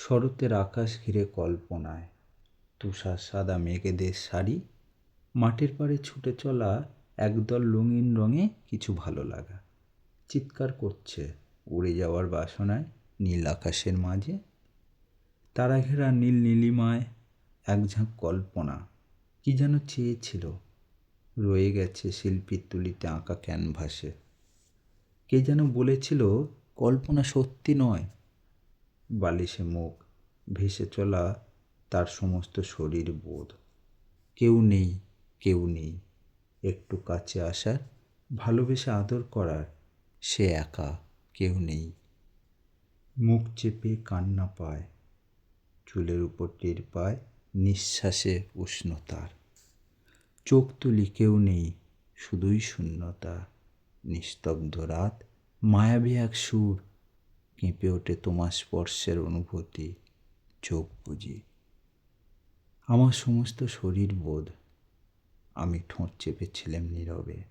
শরতের আকাশ ঘিরে কল্পনায়। তুষার সাদা মেঘেদের শাড়ি। মাঠের পাড়ে ছুটে চলা একদল রঙিন রঙে কিছু ভালো লাগা। চিৎকার করছে উড়ে যাওয়ার বাসনায় নীল আকাশের মাঝে। তারা ঘেরা নীল নীলিমায় এক ঝাঁক কল্পনা। কি যেন চেয়েছিল। রয়ে গেছে শিল্পীর তুলিতে আঁকা ক্যানভাসে। কে যেন বলেছিল, কল্পনা সত্যি নয়। বালিশে মুখ ভেসে চলা তার সমস্ত শরীর বোধ। কেউ নেই কেউ নেই। একটু কাছে আসার, ভালোবেসে আদর করার সে একা, কেউ নেই। মুখ চেপে কান্না পায়, চুলের উপর টের পায় নিঃশ্বাসে উষ্ণতার। চোখ তুলি কেউ নেই, শুধুই শূন্যতা। নিস্তব্ধ রাত, মায়াবী এক সুর কেঁপে ওঠে তোমার স্পর্শের অনুভূতি, চোখ বুঝি। আমার সমস্ত শরীর বোধ, আমি ঠোঁট চেপেছিলাম নীরবে।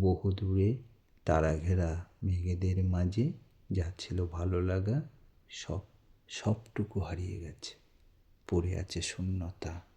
বহু দূরে তারা ঘেরা মেঘেদের মাঝে যা ছিল ভালো লাগা, সব, সবটুকু হারিয়ে গেছে। পড়ে আছে শূন্যতা।